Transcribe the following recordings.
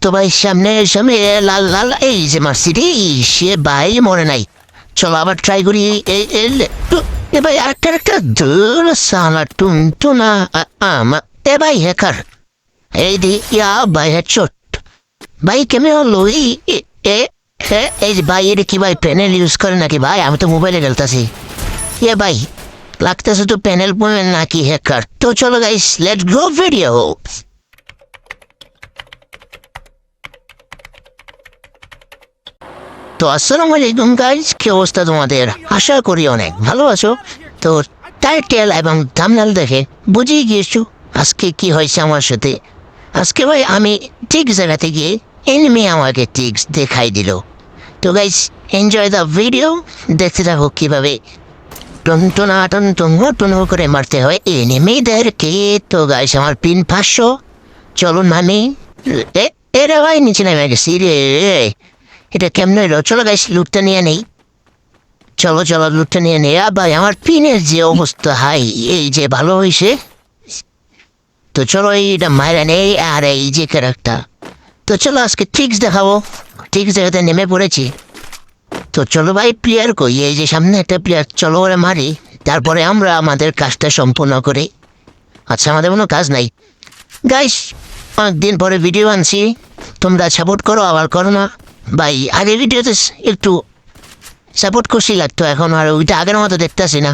তো ভাই সামনে সামনে, লাল লাল, এই যে মারছি সে ভাই মরে নাই। চলো আবার ট্রাই করি, এ ভাই একটা একটা দূর সালা, টুন, টুনা আমা, এ ভাই হ্যাকার এই দি, ইয়া, ভাই হেডশট ভাই, কেমন হলো? এই এ- এই ভাই এটা কি ভাই প্যানেল ইউজ করে নাকি? ভাই, আমি তো মোবাইলে খেলতেছি। এ ভাই, লাগতেছে তো প্যানেল নাকি হ্যাকার তো চলো গাইস লেট গো ভিডিও তো আসসালামু আলাইকুম গাইস কি অবস্থা তোমাদের? আশা করি অনেক ভালো আছো। তো টাইটেল এবং থামনেল দেখে বুঝিয়ে গিয়েছো আজকে কি হয়েছে আমার সাথে। আজকে ভাই আমি ঠিক জায়গাতে গিয়ে এনিমি আমাকে ঠিক দেখাই দিল। তো গাইস এনজয় দ্য ভিডিও দেখতে থাকো কীভাবে টনটনা টনটন টন করে মারতে হয় এনিমিদেরকে তো গাইস আমার পিন পাঁচশো। চলুন এ, এরা ভাই নিচে নেমে গেছি। রে। এটা কেমন হইল চলো গাইস লুটটা নিয়ে নেই। চলো চলো লুটটা নিয়ে নেই। আ ভাই, আমার পিনের যে অবস্থা, হাই, এই যে ভালো হয়েছে তো চলো, এইটা মায়েরা নেই, আর এই যে ক্যারেক্টার তো চলো, আজকে ট্রিক্স দেখাবো। ট্রিক্স দেখাতে নেমে পড়েছি। তো চলো ভাই প্লেয়ার কই? এই যে সামনে একটা প্লেয়ার চলো ওরা মারি। তারপরে আমরা আমাদের কাজটা সম্পূর্ণ করি। আচ্ছা আমাদের কোনো কাজ নাই। গাইস অনেকদিন পরে ভিডিও আনছি। তোমরা সাপোর্ট করো, আবার করো না। ভাই, আগে ভিডিওতে একটু সাপোর্ট করছি লাগতো এখন আর ওইটা আগের মতো দেখতেছি না।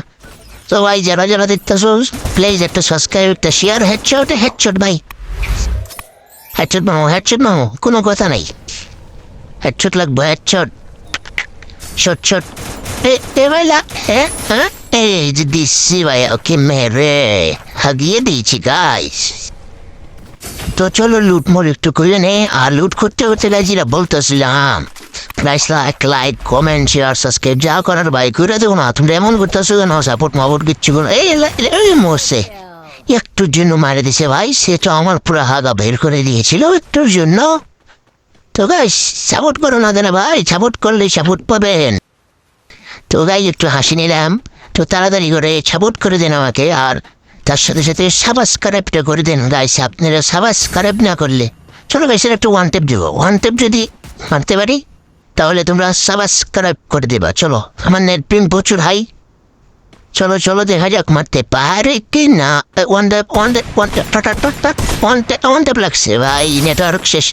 তো ভাই, যারা যারা দেখতেছো প্লিজ একটা সাবস্ক্রাইব একটা শেয়ার হেডশট হেডশট ভাই। হেডশট মামো হেডশট মামো কোনো কথা নাই। হেডশট লাগবো হেডশট শট শট এ এ ভাই লা হ্যাঁ হ্যাঁ? এই যে দিচ্ছি ভাই, ওকে মেরে। হাগিয়ে দিয়েছি গাইস তো চলো লুট মোর একটু করে নে। আর লুট করতে করতে গাইছিরা বলতেছিলাম price like like comment share subscribe যা করার ভাই করে দেবো না তুমি এমন করতেছো কেন? সাপোর্ট মাপোর্ট কিচ্ছু করো এই এই মরছে। একটুর জন্য মারে দিছে ভাই, সে তো আমার পুরো হাগা বের করে দিয়েছিল একটুর জন্য। তো গাই সাপোর্ট করো না দেনা ভাই? সাপোর্ট করলে সাপোর্ট পাবেন। তো গাই একটু হাসি নিলাম। তো তাড়াতাড়ি করে সাপোর্ট করে দেন আমাকে। আর তার সাথে সাথে সাবস্ক্রাইবটা করে দেন। গাইস, আপনারা সাবস্ক্রাইব না করলে। চলো গাইসের একটু ওয়ান টেপ দেবো। ওয়ান টেপ যদি মারতে পারি, তাহলে তোমরা সাবস্ক্রাইব করে দেবা। চলো, আমার নেট প্রিন্ট প্রচুর হাই চলো চলো, দেখা যাক, মারতে পারে কি না। One tap one tap one tap one tap one tap লাগছে। ভাই নেটওয়ার্ক শেষ।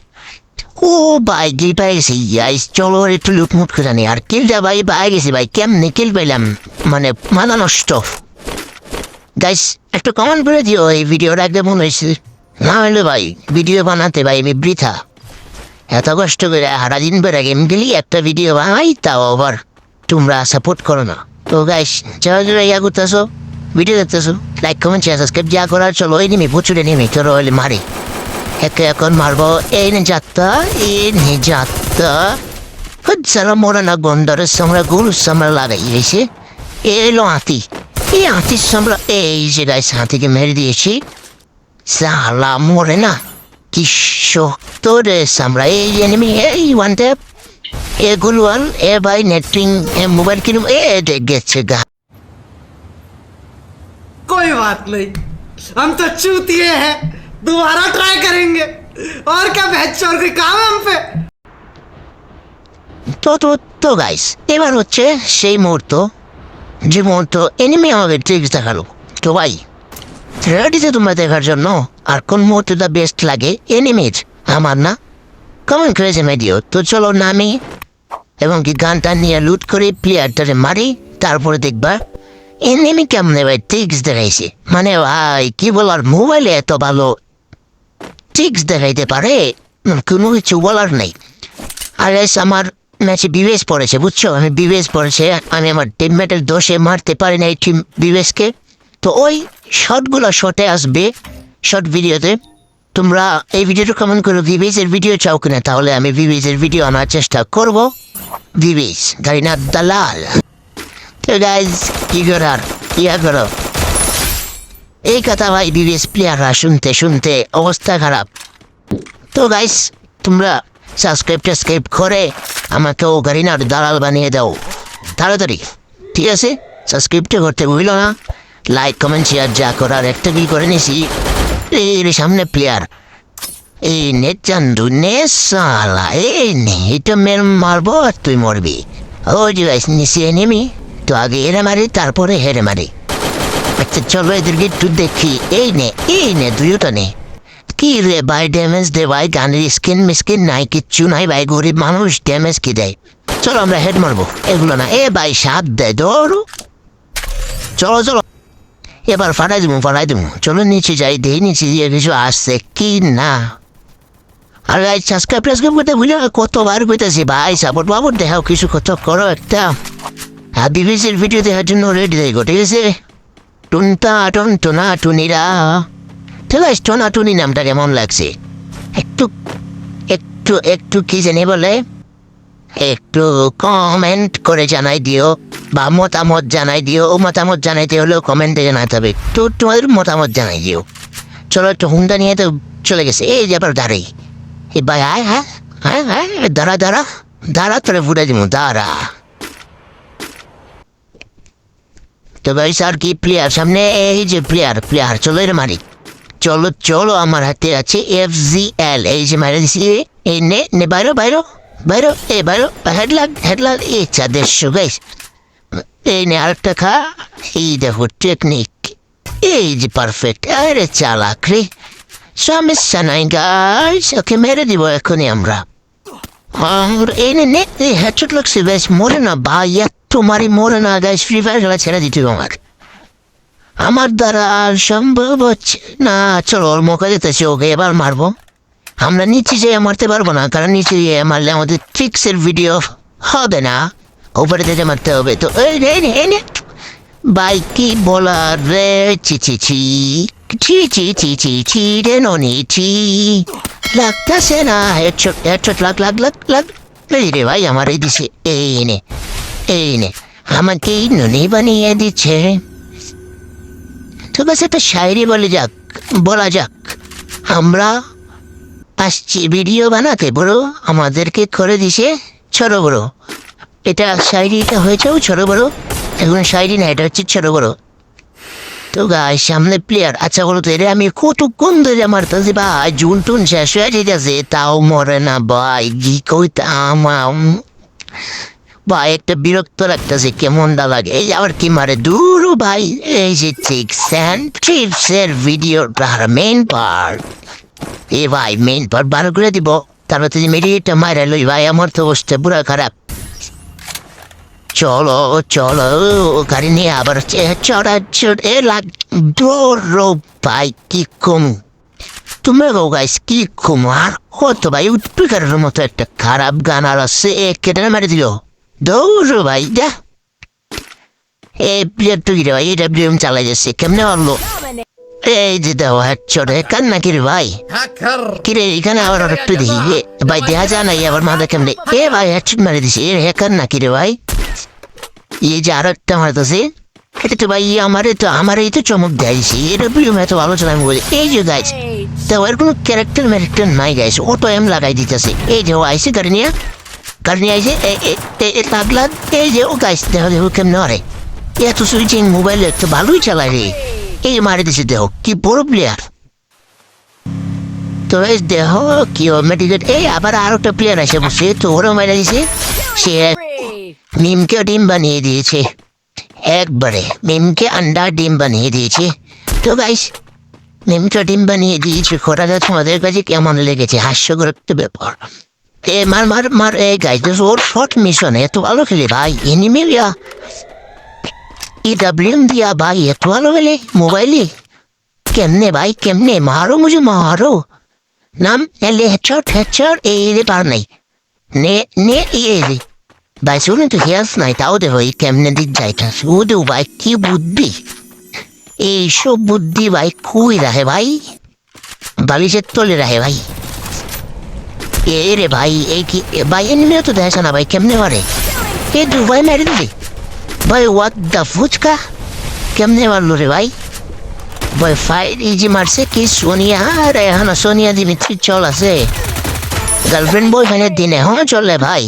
ও ভাই গিল পেয়ে গেছি গাইস, চলো একটু লুটমুট করে নি। আর কিলটা ভাই পেয়ে গেছি ভাই। কেমনি কিল পেলাম মানে মাথা নষ্ট। গাইস একটু কমেন্ট করে দিও, এই ভিডিওটা মনে হয়েছে। না হলে ভাই, ভিডিও বানাতে ভাই, আমি বৃথা। এত কষ্ট করে সারাদিন বেড়ে গেম গেলি একটা ভিডিও বানাই, তাও আবার তোমরা সাপোর্ট করো না। তো গাইস যারা যারা ইয়া করতেছো ভিডিও দেখতেছো লাইক কমেন্ট শেয়ার সাবস্ক্রাইব যা করার, চলো, এই নেমে, প্রচুর নেমে চলো হলে মারি। একে এখন মারবো, এই নে যাত্রা, এই নে যাত্রা। যারা মোরা না গন্ডারের সামরা গরুর সামরা লাগাই গেছে এলো হাতি। এই হাতির সামরা এই যে গাইস হাতিকে মেরে দিয়েছি সালা মরে না কি শক্ত রে সামরা এই এনিমি এই ওয়ান ট্যাপ এ গুলওয়াল এ ভাই নেটিং এ মোবাইল কিনুম এ দেখ গেছে গা कोई बात नहीं हम तो चूतिए हैं दोबारा ट्राई करेंगे और क्या बहस और कोई काम है हम पे তো তো তো গাইস এবার হচ্ছে সেই মুহূর্ত মুহূর্ত এনিমি আমাকে ট্রিক্স দেখাল। তো ভাই রেডিতে তোমরা দেখার জন্য, আর কোন মুহূর্তটা বেস্ট লাগে এনিমির আমার না? কমেন্ট করেছে ভিডিও তো চলো নামি, এবং কি গানটা নিয়ে লুট করে প্লেয়ারটারে মারি, তারপরে দেখবা এনিমি কেমনে ভাই ট্রিক্স দেখাইছে? মানে ভাই, কি বলার মোবাইলে এত ভালো ট্রিক্স দেখাইতে পারে? কোনো কিছু বলার নেই। আর এস আমার ম্যাচে বিবেশ পড়েছে, বুঝছ? আমি বিবেশ পড়েছে, আমি আমার টিমমেটের দোষে মারতে পারি না এই টিম বিবেশকে তো ওই শর্টগুলো শর্টে আসবে শর্ট ভিডিওতে তোমরা এই ভিডিওটা কমেন্ট করো বিবেশের ভিডিও চাও কিনা? তাহলে আমি বিবেশের ভিডিও আনার চেষ্টা করব। বিবেশ গাড়িনাথ দালাল। তো গাইজ কি করার? ইয়া করো। এই কথা ভাই বিবেশ প্লেয়াররা শুনতে শুনতে অবস্থা খারাপ। তো গাইস তোমরা সাবস্ক্রাইব টাবস্ক্রাইব করে আমাকে ও গাড়িনার দালাল বানিয়ে দাও। তাড়াতাড়ি। ঠিক আছে? সাবস্ক্রিপ্টে করতে ভুলো না। লাইক কমেন্ট শেয়ার যা করার একটা কি করে নিছি। এই সামনে প্লেয়ার এই নে চান্দু, নে সালা এই নে, এটা মের মারবো আর তুই মরবি। ও যে গাইস নিচে নেমি। তো আগে এরে মারি, তারপরে হেরে মারি। আচ্ছা চলো এদেরকে একটু দেখি। এই নে এই নে, দুইটা নে। কি রে ভাই ড্যামেজ দে ভাই, গানের স্কিন মিসকিন নাই কিচ্ছু নাই ভাই, গরিব মানুষ ড্যামেজ কি দেয়? চলো আমরা হেড মারবো। এগুলো না, এ ভাই সাত দেয় ধরো। চলো চলো। এবার ফাটাই দেবো ফাটাই দেবো চলো নিচে যাই, দেখি নিচে দিয়ে কিছু আসছে কি না। আর ভাই সাবস্ক্রাইব টাসক্রাইব করতে বুঝলে কতবার কইতেছি, ভাই সাপোর্ট বাবুর দেখাও কিছু কত করো একটা। আর বিবিসির ভিডিও দেখার জন্য রেডি দেখো ঠিক আছে? টুনটা টুন টুনা টুনিরা। ঠিক আছে টোনা টুনি নামটা কেমন লাগছে একটু একটু একটু কি জানি বলে একটু কমেন্ট করে জানাই দিও বা মতামত জানাই দিও ও মতামত জানাইতে হলেও কমেন্টে জানাতে হবে তো তোমাদের মতামত জানাই দিও চলো একটু হুন্ডা নিয়ে তো চলে গেছে এই যে দাঁড়াই এ ভাই আয় হ্যাঁ হ্যাঁ হ্যাঁ দাঁড়া দাঁড়া দাঁড়া তোরে ফুটে দিব দাঁড়া তো ভাই স্যার কি প্লেয়ার সামনে এই যে প্লেয়ার প্লেয়ার চলো এর মারি চলো চলো, আমার হাতে আছে এফ জি এল এই যে মারি দিছি এই নে নে, বাইরো বাইরো বাইরো, এ, বাইরো হেডলাগ হেডলাগ এই চাঁদের গাইস। এই নে, আরেকটা খা, এই দেখো, টেকনিক। এই যে পারফেক্ট আরে চালাক রে। সমস্যা নাই গাইস, ওকে মেরে দিব এখনই আমরা। আর এই নে হেডশট লাগছে, বেশ, মরে না, ভাই, এত মারি মরে না, গাইস ফ্রি ফায়ার খেলা ছেড়ে দিতে আমার আমার দ্বারা আর সম্ভব হচ্ছে না। চলো, ওর মুখে দিতেছি, ওকে এবার মারবো। আমরা নিচে যেয়ে মারতে পারব না, কারণ নিচে যেয়ে মারলে আমাদের ট্রিক্সের ভিডিও হবে না। উপরে থেকে মারতে হবে। তো বাইক কি বলার রে? চি চি ছি। ছি ছি ছি ছি ছি রে ননি, ছি। লাগতেছে না। হেডশট হেডশট লাগ লাগ লাগ লাগ। এই রে ভাই, আমার এই দিছে। এই নে এই নে। আমাকে ননি বানিয়ে দিচ্ছে। আছে একটা শায়রি বলে যাক, বলা যাক। আমরা আসছি ভিডিও বানাতে বড়, আমাদেরকে করে দিছে ছোট বড়। এটা শায়রিটা হয়েছেও ছোট বড়, এখন শায়রি না, এটা হচ্ছে ছোট বড়। তো গাই সামনে প্লেয়ার আচ্ছা বলো তো আমি কত কতক্ষণ ধরে মারতেছি ভাই জুন টুন শেষ হয়ে যেতেছে তাও মরে না ভাই, কি কইতাম? ভাই একটা বিরক্ত লাগতেছে কেমনটা লাগে। এই আবার কি মারে? দূর ভাই, এই যে চিক্স অ্যান্ড ট্রিপসের ভিডিওটার মেন পার্ট এ ভাই মেন পার্ট ভালো করে দিব। তারপর তুই মেডিটা মারা লই ভাই, আমার তো অবস্থা পুরো খারাপ। চলো চলো, গাড়ি নিয়ে আবার চড়া চড় এ লাগ দৌড়ো ভাই, কি কম? তুমি গো গাইস কি কম? আর কত ভাই উৎপিকারের মতো একটা খারাপ গান আর আছে। কেটে মেরে দিল? Doğru bayda. E bir tuğra vay da bir çalay jesse kemne varlo. E de da var çore kan na kiri vay. Kiri kan avar or tu dihi. Bay deha jana ya var mahda kemne. E vay açık mare dişi. E kan na kiri vay. E je aro tamar dose. এটা তো ভাই আমার তো আমার এই তো চমক দেয়ছে এটা প্রিয় এত আলোচনা আমি বলি এই যে গাইজ তাও এর কোনো ক্যারেক্টার ম্যারেক্টার নাই গাইজ ও তো এম লাগাই দিতেছে এই যে ও আইসি গাড়ি নিয়ে এই যে ও গাইছে দেখো দেখো কেমনে আরে এত সুইচিং মোবাইল একটু ভালোই চালায় রে এই মারি দিছে দেখো কি বড় প্লেয়ার তো এই দেহ কি মেডিকেট এই আবার আর একটা প্লেয়ার আসে বসে তো ওরা মেরে দিছে সে মিমকে ডিম বানিয়ে দিয়েছে একবারে মিমকে আন্ডা ডিম বানিয়ে দিয়েছে তো গাইস মিমকে ডিম বানিয়ে দিয়েছে খোরাটা তোমাদের কাছে কেমন লেগেছে হাস্যকর একটা ব্যাপার Okay, man, man, man, hey guys, this whole short mission here to all of you, by Inimilia. EWM दिया भाई ये तो वालों वाले मोबाइल ही কেমনে ভাই কেমনে? মারো মুঝে মারো। নাম এলে হেডশট হেডশট এই রে পার নাই। নে নে এই রে ভাই শুনে তো হেয়াস নাই তাও দেব এই কেমনে দিক যাইতাস ও দেব ভাই কি বুদ্ধি। এইসব বুদ্ধি ভাই খুবই রাহে ভাই। বালিশের তলে রাহে ভাই। এ ভাই, এই কি ভাই এনিমিও তো দেখে না ভাই, কেমনে মারে এ দু ভাই মেরে দিলি? ভাই হোয়াট দ্য ফুচকা? কেমনে মারলো রে ভাই? ভাই ফাইট ইজি মারছে, কি সোনিয়া? আরে, এখন সোনিয়া দিমিত্রি চল আছে। গার্লফ্রেন্ড বয়ফ্রেন্ডের দিনে হ্যাঁ চলে ভাই।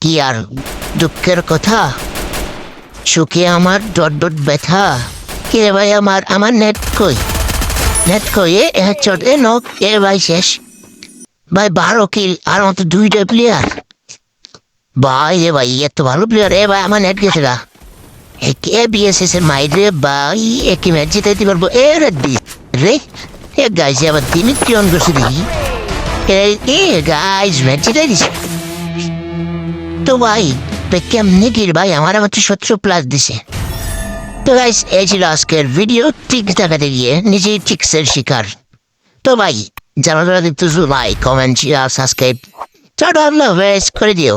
কি আর দুঃখের কথা? সুখে আমার ডট ডট ব্যথা। কে ভাই আমার আমার নেট কই? নেট কই? এ চট, এ নক এ, ভাই, শেষ। ভাই, বারো কিল আর মাত্র দুইটা প্লেয়ার ভাই রে ভাই, এত ভালো প্লেয়ার এ ভাই, আমার নেট গেছে এ কে বিএসএস এর মাইরে ভাই একই ম্যাচ জিতাইতে পারব। এ রে দি রে, এ গাইছে আবার তিনি কি অন করছে দেখি। এ গাইজ ম্যাচ জিতাই দিছে। তো ভাই কেমনে কি ভাই? আমার মাত্র সতেরো প্লাস দিছে। তো গাইস এই ছিল আজকের ভিডিও ঠিক দেখাতে গিয়ে নিজেই টিক্সের শিকার। তো ভাই যারা যারা দেখতেছো লাইক কমেন্ট সাবস্ক্রাইব চলো আল্লাহ করে দিও